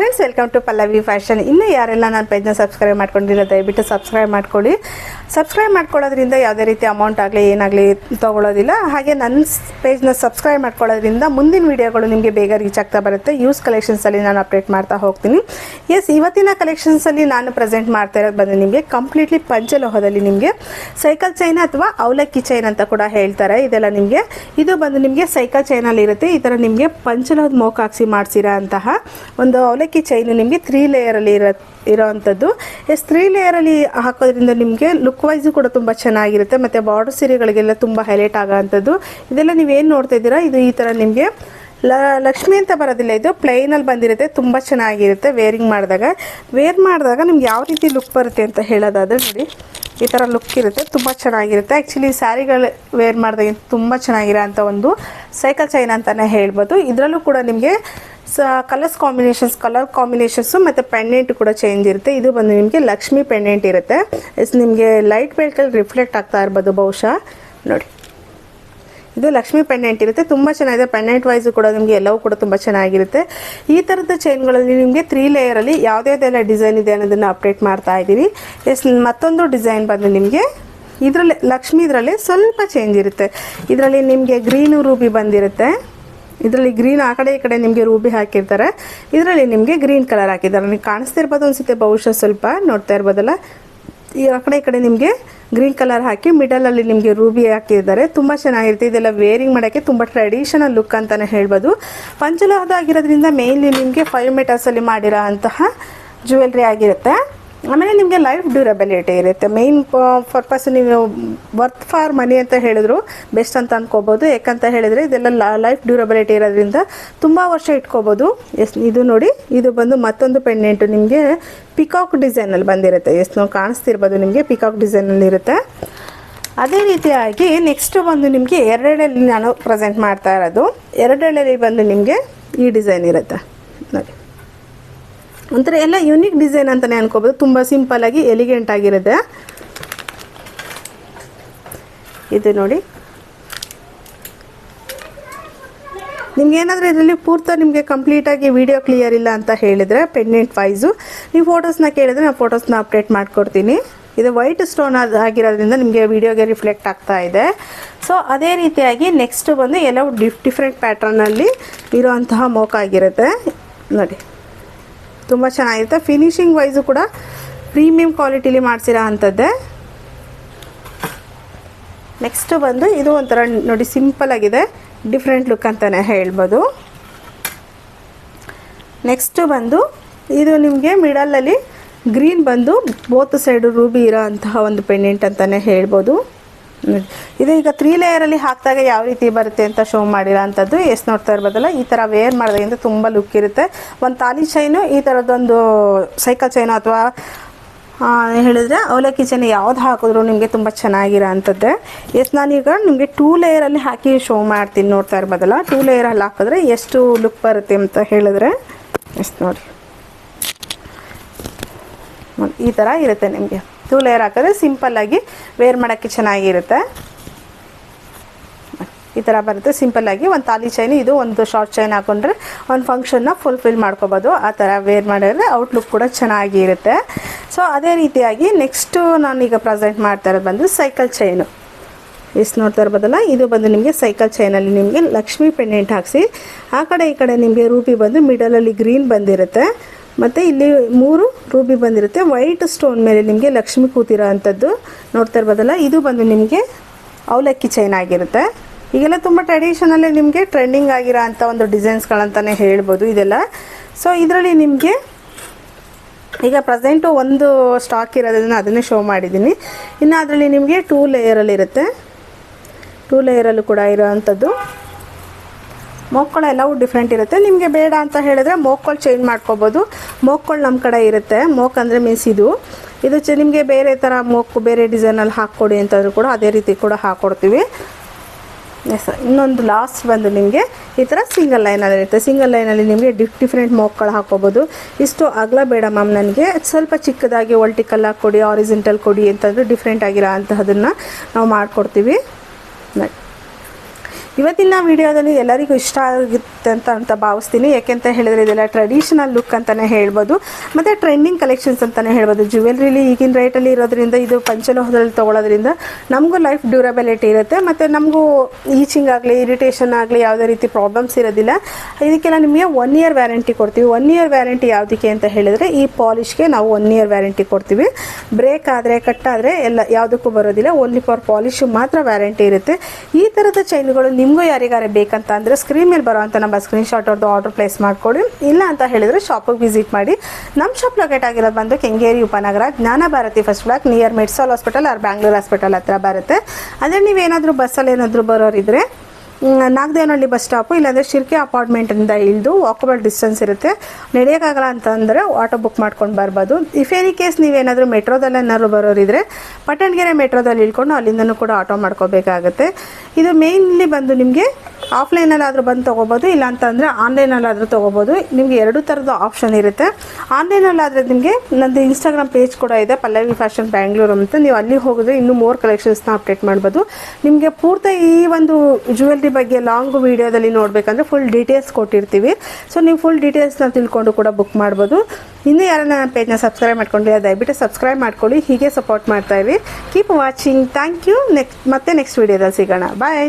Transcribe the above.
café friends welcome to Pallavi fashion ಇನ್ನೂ ಯಾರೆಲ್ಲ ನನ್ನ ಪೇಜ್ನ ಸಬ್ಸ್ಕ್ರೈಬ್ ಮಾಡ್ಕೊಂಡಿರೋ ದಯವಿಟ್ಟು ಸಬ್ಸ್ಕ್ರೈಬ್ ಮಾಡ್ಕೊಳ್ಳಿ. ಸಬ್ಸ್ಕ್ರೈಬ್ ಮಾಡ್ಕೊಳ್ಳೋದ್ರಿಂದ ಯಾವುದೇ ರೀತಿ ಅಮೌಂಟ್ ಆಗಲಿ, ಏನಾಗಲಿ ತೊಗೊಳ್ಳೋದಿಲ್ಲ. ಹಾಗೆ ನನ್ನ ಪೇಜ್ನ ಸಬ್ಸ್ಕ್ರೈಬ್ ಮಾಡ್ಕೊಳ್ಳೋದ್ರಿಂದ ಮುಂದಿನ ವೀಡಿಯೋಗಳು ನಿಮಗೆ ಬೇಗ ರೀಚ್ ಆಗ್ತಾ ಬರುತ್ತೆ. ಯೂಸ್ ಕಲೆಕ್ಷನ್ಸಲ್ಲಿ ನಾನು ಅಪ್ಡೇಟ್ ಮಾಡ್ತಾ ಹೋಗ್ತೀನಿ. ಎಸ್ ಇವತ್ತಿನ ಕಲೆಕ್ಷನ್ಸಲ್ಲಿ ನಾನು ಪ್ರೆಸೆಂಟ್ ಮಾಡ್ತಾ ಇರೋದು ಬಂದರೆ ನಿಮಗೆ ಕಂಪ್ಲೀಟ್ಲಿ ಪಂಚಲೋಹದಲ್ಲಿ ನಿಮಗೆ ಸೈಕಲ್ ಚೈನ್ ಅಥವಾ ಅವಲಕ್ಕಿ ಚೈನ್ ಅಂತ ಕೂಡ ಹೇಳ್ತಾರೆ. ಇದೆಲ್ಲ ನಿಮಗೆ, ಇದು ಬಂದು ನಿಮಗೆ ಸೈಕಲ್ ಚೈನಲ್ಲಿ ಇರುತ್ತೆ. ಈ ಥರ ನಿಮಗೆ ಪಂಚಲೋಹದ ಮೋಕ್ ಹಾಕ್ಸಿ ಮಾಡಿಸಿರೋ ಅಂತಹ ಒಂದು ಅವಲಕ್ಕಿ ಚೈನು ನಿಮಗೆ ತ್ರೀ ಲೇಯರಲ್ಲಿ ಇರೋ, ಇರೋವಂಥದ್ದು. ಎಸ್ ತ್ರೀ ಲೇಯರಲ್ಲಿ ಹಾಕೋದ್ರಿಂದ ನಿಮಗೆ ಲುಕ್ ವೈಸು ಕೂಡ ತುಂಬ ಚೆನ್ನಾಗಿರುತ್ತೆ, ಮತ್ತು ಬಾರ್ಡರ್ ಸೀರೆಗಳಿಗೆಲ್ಲ ತುಂಬ ಹೈಲೈಟ್ ಆಗೋವಂಥದ್ದು. ಇದೆಲ್ಲ ನೀವೇನು ನೋಡ್ತಾ ಇದ್ದೀರಾ? ಇದು ಈ ಥರ ನಿಮಗೆ ಲ, ಲಕ್ಷ್ಮಿ ಅಂತ ಬರೋದಿಲ್ಲ, ಇದು ಪ್ಲೈನಲ್ಲಿ ಬಂದಿರುತ್ತೆ, ತುಂಬ ಚೆನ್ನಾಗಿರುತ್ತೆ ವೇರಿಂಗ್ ಮಾಡಿದಾಗ. ವೇರ್ ಮಾಡಿದಾಗ ನಿಮ್ಗೆ ಯಾವ ರೀತಿ ಲುಕ್ ಬರುತ್ತೆ ಅಂತ ಹೇಳೋದಾದರೆ ನೋಡಿ, ಈ ಥರ ಲುಕ್ ಇರುತ್ತೆ, ತುಂಬ ಚೆನ್ನಾಗಿರುತ್ತೆ. ಆ್ಯಕ್ಚುಲಿ ಸ್ಯಾರಿಗಳು ವೇರ್ ಮಾಡಿದಾಗ ತುಂಬ ಚೆನ್ನಾಗಿರೋ ಅಂಥ ಒಂದು ಸೈಕಲ್ ಚೈನ್ ಅಂತಲೇ ಹೇಳ್ಬೋದು. ಇದರಲ್ಲೂ ಕೂಡ ನಿಮಗೆ ಸ ಕಲರ್ಸ್ ಕಾಂಬಿನೇಷನ್ಸ್ ಕಲರ್ ಕಾಂಬಿನೇಷನ್ಸು ಮತ್ತು ಪೆಂಡೆಂಟ್ ಕೂಡ ಚೇಂಜ್ ಇರುತ್ತೆ. ಇದು ಬಂದು ನಿಮಗೆ ಲಕ್ಷ್ಮಿ ಪೆಂಡೆಂಟ್ ಇರುತ್ತೆ. ಎಸ್ ನಿಮಗೆ ಲೈಟ್ ಬೆಳಕಲ್ಲಿ ರಿಫ್ಲೆಕ್ಟ್ ಆಗ್ತಾ ಇರ್ಬೋದು ಬಹುಶಃ. ನೋಡಿ. ಇದು ಲಕ್ಷ್ಮಿ ಪೆಂಡೆಂಟ್ ಇರುತ್ತೆ. ತುಂಬ ಚೆನ್ನಾಗಿದೆ. ಪೆಂಡೆಂಟ್ ವೈಸು ಕೂಡ ನಿಮಗೆ ಎಲ್ಲವೂ ಕೂಡ ತುಂಬ ಚೆನ್ನಾಗಿರುತ್ತೆ. ಈ ಥರದ ಚೈನ್ಗಳಲ್ಲಿ ನಿಮಗೆ ತ್ರೀ ಲೇಯರಲ್ಲಿ ಯಾವುದ್ಯಾವುದೆಲ್ಲ ಡಿಸೈನ್ ಇದೆ ಅನ್ನೋದನ್ನು ಅಪ್ಡೇಟ್ ಮಾಡ್ತಾ ಇದ್ದೀನಿ. ಎಸ್ ಮತ್ತೊಂದು ಡಿಸೈನ್ ಬಂದು ನಿಮಗೆ ಇದರಲ್ಲಿ, ಲಕ್ಷ್ಮಿ ಇದರಲ್ಲಿ ಸ್ವಲ್ಪ ಚೇಂಜ್ ಇರುತ್ತೆ. ಇದರಲ್ಲಿ ನಿಮಗೆ ಗ್ರೀನು ರೂಬಿ ಬಂದಿರುತ್ತೆ. ಇದರಲ್ಲಿ ಗ್ರೀನ್ ಆ ಕಡೆ ಈ ಕಡೆ ನಿಮಗೆ ರೂಬಿ ಹಾಕಿರ್ತಾರೆ. ಇದರಲ್ಲಿ ನಿಮಗೆ ಗ್ರೀನ್ ಕಲರ್ ಹಾಕಿದ್ದಾರೆ. ನೀವು ಕಾಣಿಸ್ತಾ ಇರ್ಬೋದು ಅನಿಸುತ್ತೆ ಬಹುಶಃ ಸ್ವಲ್ಪ, ನೋಡ್ತಾ ಇರ್ಬೋದಲ್ಲ? ಈ ಆ ಕಡೆ ಈ ಕಡೆ ನಿಮಗೆ ಗ್ರೀನ್ ಕಲರ್ ಹಾಕಿ ಮಿಡಲಲ್ಲಿ ನಿಮಗೆ ರೂಬಿ ಹಾಕಿದ್ದಾರೆ. ತುಂಬ ಚೆನ್ನಾಗಿರುತ್ತೆ. ಇದೆಲ್ಲ ವೇರಿಂಗ್ ಮಾಡೋಕ್ಕೆ ತುಂಬ ಟ್ರೆಡಿಷನಲ್ ಲುಕ್ ಅಂತಲೇ ಹೇಳ್ಬೋದು. ಪಂಚಲೋಹದ ಆಗಿರೋದ್ರಿಂದ ಮೇಯ್ನ್ಲಿ ನಿಮಗೆ ಫೈವ್ ಮೀಟರ್ಸಲ್ಲಿ ಮಾಡಿರೋ ಅಂತಹ ಜ್ಯುವೆಲ್ರಿ ಆಗಿರುತ್ತೆ. ಆಮೇಲೆ ನಿಮಗೆ ಲೈಫ್ ಡ್ಯೂರಬಿಲಿಟಿ ಇರುತ್ತೆ. ಮೇಯ್ನ್ ಪರ್ಪಸ್ ನೀವು ವರ್ತ್ ಫಾರ್ ಮನಿ ಅಂತ ಹೇಳಿದ್ರು ಬೆಸ್ಟ್ ಅಂತ ಅನ್ಕೋಬಹುದು ಯಾಕಂತ ಹೇಳಿದರೆ ಇದೆಲ್ಲ ಲೈಫ್ ಡ್ಯೂರಬಿಲಿಟಿ ಇರೋದ್ರಿಂದ ತುಂಬ ವರ್ಷ ಇಟ್ಕೋಬೋದು. ಎಸ್, ಇದು ನೋಡಿ, ಇದು ಬಂದು ಮತ್ತೊಂದು ಪೆಂಡೆಂಟು ನಿಮಗೆ ಪಿಕಾಕ್ ಡಿಸೈನಲ್ಲಿ ಬಂದಿರುತ್ತೆ. ಎಸ್, ನಾವು ಕಾಣಿಸ್ತಿರ್ಬೋದು ನಿಮಗೆ ಪಿಕಾಕ್ ಡಿಸೈನಲ್ಲಿ ಇರುತ್ತೆ. ಅದೇ ರೀತಿಯಾಗಿ ನೆಕ್ಸ್ಟ್ ಬಂದು ನಿಮಗೆ ಎರಡೆಳೆಯಲ್ಲಿ ನಾನು ಪ್ರೆಸೆಂಟ್ ಮಾಡ್ತಾ ಇರೋದು. ಎರಡೆಳೆಯಲ್ಲಿ ಬಂದು ನಿಮಗೆ ಈ ಡಿಸೈನ್ ಇರುತ್ತೆ. ನೋಡಿ. ಒಂಥರ ಎಲ್ಲ ಯುನಿಕ್ ಡಿಸೈನ್ ಅಂತಲೇ ಅನ್ಕೋಬೋದು. ತುಂಬ ಸಿಂಪಲ್ಲಾಗಿ ಎಲಿಗೆಂಟ್ ಆಗಿರುತ್ತೆ. ಇದು ನೋಡಿ. ನಿಮ್ಗೇನಾದರೂ ಇದರಲ್ಲಿ ಪೂರ್ತ ನಿಮಗೆ ಕಂಪ್ಲೀಟಾಗಿ ವಿಡಿಯೋ ಕ್ಲಿಯರ್ ಇಲ್ಲ ಅಂತ ಹೇಳಿದರೆ ಪೆಂಡೆಂಟ್ ವೈಸು ನೀವು ಫೋಟೋಸ್ನ ಕೇಳಿದ್ರೆ ನಾನು ಫೋಟೋಸ್ನ ಅಪ್ಡೇಟ್ ಮಾಡಿಕೊಡ್ತೀನಿ. ಇದು ವೈಟ್ ಸ್ಟೋನ್ ಅದು ಆಗಿರೋದ್ರಿಂದ ನಿಮಗೆ ವಿಡಿಯೋಗೆ ರಿಫ್ಲೆಕ್ಟ್ ಆಗ್ತಾ ಇದೆ. ಸೊ ಅದೇ ರೀತಿಯಾಗಿ ನೆಕ್ಸ್ಟ್ ಬಂದು ಎಲ್ಲವೂ ಡಿಫ್ ಡಿಫ್ರೆಂಟ್ ಪ್ಯಾಟ್ರನಲ್ಲಿ ಇರೋವಂತಹ ಮೋಕ ಆಗಿರುತ್ತೆ. ನೋಡಿ. ತುಂಬ ಚೆನ್ನಾಗಿರುತ್ತೆ. ಫಿನಿಶಿಂಗ್ ವೈಸು ಕೂಡ ಪ್ರೀಮಿಯಂ ಕ್ವಾಲಿಟಿಲಿ ಮಾಡಿಸಿರೋ ಅಂಥದ್ದೇ. ನೆಕ್ಸ್ಟ್ ಬಂದು ಇದು ಒಂಥರ ನೋಡಿ ಸಿಂಪಲ್ ಆಗಿದೆ. ಡಿಫ್ರೆಂಟ್ ಲುಕ್ ಅಂತಲೇ ಹೇಳ್ಬೋದು. ನೆಕ್ಸ್ಟು ಬಂದು ಇದು ನಿಮಗೆ ಮಿಡಲಲ್ಲಿ ಗ್ರೀನ್ ಬಂದು ಬೋತ್ ಸೈಡು ರೂಬಿ ಇರೋ ಅಂತಹ ಒಂದು ಪೆಂಡೆಂಟ್ ಅಂತಲೇ ಹೇಳ್ಬೋದು. ಇದು ಈಗ ತ್ರೀ ಲೇಯರಲ್ಲಿ ಹಾಕಿದಾಗ ಯಾವ ರೀತಿ ಬರುತ್ತೆ ಅಂತ ಶೋ ಮಾಡಿರೋ ಅಂಥದ್ದು ಎಷ್ಟು ನೋಡ್ತಾ ಇರ್ಬೋದಲ್ಲ? ಈ ಥರ ವೇರ್ ಮಾಡೋದ್ರಿಂದ ತುಂಬ ಲುಕ್ ಇರುತ್ತೆ. ಒಂದು ತಾಲಿ ಚೈನು ಈ ಥರದ್ದೊಂದು ಸೈಕಲ್ ಚೈನು ಅಥವಾ ಹೇಳಿದ್ರೆ ಅವಲಕ್ಕಿ ಚೈನ್ ಯಾವ್ದು ಹಾಕಿದ್ರು ನಿಮಗೆ ತುಂಬ ಚೆನ್ನಾಗಿರೋ ಅಂಥದ್ದೇ ಎಸ್ ನಾನೀಗ ನಿಮಗೆ ಟೂ ಲೇಯರಲ್ಲಿ ಹಾಕಿ ಶೋ ಮಾಡ್ತೀನಿ ನೋಡ್ತಾ ಇರ್ಬೋದಲ್ಲ? ಟೂ ಲೇಯರಲ್ಲಿ ಹಾಕಿದ್ರೆ ಎಷ್ಟು ಲುಕ್ ಬರುತ್ತೆ ಅಂತ ಹೇಳಿದ್ರೆ ಎಸ್ ನೋಡಿ, ಈ ಥರ ಇರುತ್ತೆ ನಿಮಗೆ. ಟೂ ಲೇಯರ್ ಹಾಕಿದ್ರೆ ಸಿಂಪಲ್ಲಾಗಿ ವೇರ್ ಮಾಡೋಕ್ಕೆ ಚೆನ್ನಾಗಿರುತ್ತೆ. ಈ ಥರ ಬರುತ್ತೆ ಸಿಂಪಲ್ಲಾಗಿ ಒಂದು ತಾಲಿ ಚೈನ್ ಇದು ಒಂದು ಶಾರ್ಟ್ ಚೈನ್ ಹಾಕೊಂಡ್ರೆ ಒಂದು ಫಂಕ್ಷನ್ನ ಫುಲ್ಫಿಲ್ ಮಾಡ್ಕೋಬೋದು. ಆ ಥರ ವೇರ್ ಮಾಡಿದ್ರೆ ಔಟ್ಲುಕ್ ಕೂಡ ಚೆನ್ನಾಗಿರುತ್ತೆ. ಸೊ ಅದೇ ರೀತಿಯಾಗಿ ನೆಕ್ಸ್ಟು ನಾನೀಗ ಪ್ರೆಸೆಂಟ್ ಮಾಡ್ತಾ ಇರೋದು ಬಂದು ಸೈಕಲ್ ಚೈನು ಎಷ್ಟು ನೋಡ್ತಾ ಇರ್ಬೋದಲ್ಲ, ಇದು ಬಂದು ನಿಮಗೆ ಸೈಕಲ್ ಚೈನಲ್ಲಿ ನಿಮಗೆ ಲಕ್ಷ್ಮಿ ಪೆಂಡೆಂಟ್ ಹಾಕಿಸಿ, ಆ ಕಡೆ ಈ ಕಡೆ ನಿಮಗೆ ರೂಪಿ ಬಂದು ಮಿಡಲಲ್ಲಿ ಗ್ರೀನ್ ಬಂದಿರುತ್ತೆ. ಮತ್ತು ಇಲ್ಲಿ ಮೂರು ರೂಬಿ ಬಂದಿರುತ್ತೆ. ವೈಟ್ ಸ್ಟೋನ್ ಮೇಲೆ ನಿಮಗೆ ಲಕ್ಷ್ಮಿ ಕೂತಿರೋ ಅಂಥದ್ದು ನೋಡ್ತಾ ಇರ್ಬೋದಲ್ಲ, ಇದು ಬಂದು ನಿಮಗೆ ಅವಲಕ್ಕಿ ಚೈನ್ ಆಗಿರುತ್ತೆ. ಈಗೆಲ್ಲ ತುಂಬ ಟ್ರೆಡಿಷನಲ್ಲಿ ನಿಮಗೆ ಟ್ರೆಂಡಿಂಗ್ ಆಗಿರೋ ಅಂಥ ಒಂದು ಡಿಸೈನ್ಸ್ಗಳಂತಲೇ ಹೇಳ್ಬೋದು ಇದೆಲ್ಲ. ಸೊ ಇದರಲ್ಲಿ ನಿಮಗೆ ಈಗ ಪ್ರೆಸೆಂಟು ಒಂದು ಸ್ಟಾಕ್ ಇರೋದನ್ನು ಅದನ್ನೇ ಶೋ ಮಾಡಿದ್ದೀನಿ. ಇನ್ನು ಅದರಲ್ಲಿ ನಿಮಗೆ ಟೂ ಲೇಯರಲ್ಲಿರುತ್ತೆ ಟೂ ಲೇಯರಲ್ಲೂ ಕೂಡ ಇರೋವಂಥದ್ದು ಮೋಕ್ಗಳು ಎಲ್ಲವೂ ಡಿಫ್ರೆಂಟ್ ಇರುತ್ತೆ. ನಿಮಗೆ ಬೇಡ ಅಂತ ಹೇಳಿದ್ರೆ ಮೋಕ್ಗಳು ಚೇಂಜ್ ಮಾಡ್ಕೋಬೋದು. ಮೋಕ್ಗಳು ನಮ್ಮ ಕಡೆ ಇರುತ್ತೆ. ಮೋಕ್ ಅಂದರೆ ಮೀನ್ಸ್ ಇದು. ಇದು ಚ ನಿಮಗೆ ಬೇರೆ ಥರ ಮೋಕು, ಬೇರೆ ಡಿಸೈನಲ್ಲಿ ಹಾಕ್ಕೊಡಿ ಅಂತಂದ್ರೂ ಕೂಡ ಅದೇ ರೀತಿ ಕೂಡ ಹಾಕ್ಕೊಡ್ತೀವಿ ಎಸ್ ಇನ್ನೊಂದು ಲಾಸ್ಟ್ ಬಂದು ನಿಮಗೆ ಈ ಥರ ಸಿಂಗಲ್ ಲೈನಲ್ಲಿ ಇರುತ್ತೆ. ಸಿಂಗಲ್ ಲೈನಲ್ಲಿ ನಿಮಗೆ ಡಿಫ್ ಡಿಫ್ರೆಂಟ್ ಮೋಕ್ಗಳು ಹಾಕ್ಕೋಬೋದು. ಇಷ್ಟು ಅಗಲ ಬೇಡ ಮ್ಯಾಮ್ ನನಗೆ. ಸ್ವಲ್ಪ ಚಿಕ್ಕದಾಗಿ ಒಲ್ಟಿಕಲ್ ಕೊಡಿ ಆರಿಜಿಂಟಲ್ ಕೊಡಿ ಅಂತಂದ್ರೆ ಡಿಫ್ರೆಂಟ್ ಆಗಿರೋ ಅಂತಹದನ್ನು ನಾವು ಮಾಡಿಕೊಡ್ತೀವಿ. ಇವತ್ತಿನ ವಿಡಿಯೋದಲ್ಲಿ ಎಲ್ಲರಿಗೂ ಇಷ್ಟ ಆಗಿ ಆಗುತ್ತೆ ಅಂತ ಅಂತ ಭಾವಿಸ್ತೀನಿ. ಯಾಕೆಂತ ಹೇಳಿದ್ರೆ ಇದೆಲ್ಲ ಟ್ರೆಡಿಷನಲ್ ಲುಕ್ ಅಂತಲೇ ಹೇಳ್ಬೋದು. ಮತ್ತು ಟ್ರೆಂಡಿಂಗ್ ಕಲೆಕ್ಷನ್ಸ್ ಅಂತಲೇ ಹೇಳ್ಬೋದು. ಜ್ಯುವೆಲ್ರಿಲಿ ಈಗಿನ ರೇಟಲ್ಲಿ ಇರೋದ್ರಿಂದ, ಇದು ಪಂಚಲೋಹದಲ್ಲಿ ತೊಗೊಳೋದ್ರಿಂದ ನಮಗೂ ಲೈಫ್ ಡ್ಯೂರಬಿಲಿಟಿ ಇರುತ್ತೆ. ಮತ್ತು ನಮಗೂ ಈಚಿಂಗ್ ಆಗಲಿ ಇರಿಟೇಷನ್ ಆಗಲಿ ಯಾವುದೇ ರೀತಿ ಪ್ರಾಬ್ಲಮ್ಸ್ ಇರೋದಿಲ್ಲ. ಇದಕ್ಕೆಲ್ಲ ನಿಮಗೆ ಒನ್ ಇಯರ್ ವ್ಯಾರಂಟಿ ಕೊಡ್ತೀವಿ. ಒನ್ ಇಯರ್ ವ್ಯಾರಂಟಿ ಯಾವುದಕ್ಕೆ ಅಂತ ಹೇಳಿದ್ರೆ, ಈ ಪಾಲಿಷ್ಗೆ ನಾವು ಒನ್ ಇಯರ್ ವ್ಯಾರಂಟಿ ಕೊಡ್ತೀವಿ. ಬ್ರೇಕ್ ಆದರೆ ಕಟ್ ಆದರೆ ಎಲ್ಲ ಯಾವುದಕ್ಕೂ ಬರೋದಿಲ್ಲ. ಓನ್ಲಿ ಫಾರ್ ಪಾಲಿಶು ಮಾತ್ರ ವ್ಯಾರಂಟಿ ಇರುತ್ತೆ. ಈ ಥರದ ಚೈನ್ಗಳು ನಿಮಗೂ ಯಾರಿಗಾರ ಬೇಕಂತ ಅಂದರೆ ಸ್ಕ್ರೀನ್ ಮೇಲೆ ಬರೋ ನಮ್ಮ ಸ್ಕ್ರೀನ್ ಶಾಟ್ ಅವ್ರದ್ದು ಆರ್ಡರ್ ಪ್ಲೇಸ್ ಮಾಡ್ಕೊಳ್ಳಿ. ಇಲ್ಲ ಅಂತ ಹೇಳಿದರೆ ಶಾಪಿಗೆ ವಿಸಿಟ್ ಮಾಡಿ. ನಮ್ಮ ಶಾಪ್ ಲೊಕೇಟ್ ಆಗಿರೋದು ಬಂದು Kengeri Upanagara Jnana Bharathi first block near Medsol hospital or Bangalore hospital ಹತ್ರ ಬರುತ್ತೆ. ಅಂದರೆ ನೀವೇನಾದರೂ ಬಸ್ಸಲ್ಲಿ ಏನಾದರೂ ಬರೋರಿದ್ರೆ ನಾಗದೇವನಹಳ್ಳಿ ಬಸ್ ಸ್ಟಾಪು ಇಲ್ಲಾಂದರೆ ಶಿರ್ಕೆ ಅಪಾರ್ಟ್ಮೆಂಟಿಂದ ಇಳಿದು ವಾಕಬಲ್ ಡಿಸ್ಟೆನ್ಸ್ ಇರುತ್ತೆ. ನಡೆಯೋಕ್ಕಾಗಲ್ಲ ಅಂತಂದರೆ ಆಟೋ ಬುಕ್ ಮಾಡ್ಕೊಂಡು ಬರ್ಬೋದು. ಇಫ್ ಎನಿ ಕೇಸ್ ನೀವೇನಾದರೂ ಮೆಟ್ರೋದಲ್ಲಿ ಏನಾದ್ರು ಬರೋರಿದ್ರೆ ಪಟ್ಟಣಗೆರೆ ಮೆಟ್ರೋದಲ್ಲಿ ಇಳ್ಕೊಂಡು ಅಲ್ಲಿಂದನೂ ಕೂಡ ಆಟೋ ಮಾಡ್ಕೋಬೇಕಾಗುತ್ತೆ. ಇದು ಮೇಯ್ನ್ಲಿ ಬಂದು ನಿಮಗೆ ಆಫ್ಲೈನಲ್ಲಾದರೂ ಬಂದು ತೊಗೋಬೋದು ಇಲ್ಲ ಅಂತಂದರೆ ಆನ್ಲೈನಲ್ಲಾದರೂ ತೊಗೋಬೋದು. ನಿಮಗೆ ಎರಡು ಥರದ ಆಪ್ಷನ್ ಇರುತ್ತೆ. ಆನ್ಲೈನಲ್ಲಾದರೆ ನಿಮಗೆ ನಂದು ಇನ್ಸ್ಟಾಗ್ರಾಮ್ ಪೇಜ್ ಕೂಡ ಇದೆ, ಪಲ್ಲವಿ ಫ್ಯಾಷನ್ ಬ್ಯಾಂಗ್ಳೂರು ಅಂತ. ನೀವು ಅಲ್ಲಿ ಹೋಗಿದ್ರೆ ಇನ್ನೂ ಮೋರ್ ಕಲೆಕ್ಷನ್ಸ್ನ ಅಪ್ಡೇಟ್ ಮಾಡ್ಬೋದು. ನಿಮಗೆ ಪೂರ್ತಿ ಈ ಒಂದು ಜ್ಯುವೆಲ್ರಿ ಬಗ್ಗೆ ಲಾಂಗ್ ವಿಡಿಯೋದಲ್ಲಿ ನೋಡಬೇಕಂದ್ರೆ ಫುಲ್ ಡೀಟೇಲ್ಸ್ ಕೊಟ್ಟಿರ್ತೀವಿ. ಸೊ ನೀವು ಫುಲ್ ಡೀಟೇಲ್ಸ್ನ ತಿಳ್ಕೊಂಡು ಕೂಡ ಬುಕ್ ಮಾಡ್ಬೋದು. ಇನ್ನೂ ಯಾರನ್ನ ಪೇಜ್ನ ಸಬ್ಸ್ಕ್ರೈಬ್ ಮಾಡ್ಕೊಂಡಿಲ್ಲ, ದಯವಿಟ್ಟು ಸಬ್ಸ್ಕ್ರೈಬ್ ಮಾಡ್ಕೊಳ್ಳಿ. ಹೀಗೆ ಸಪೋರ್ಟ್ ಮಾಡ್ತಾ ಇರಿ. Keep watching thank you next ಮತ್ತೆ ನೆಕ್ಸ್ಟ್ ವೀಡಿಯೋದಲ್ಲಿ ಸಿಗೋಣ. ಬಾಯ್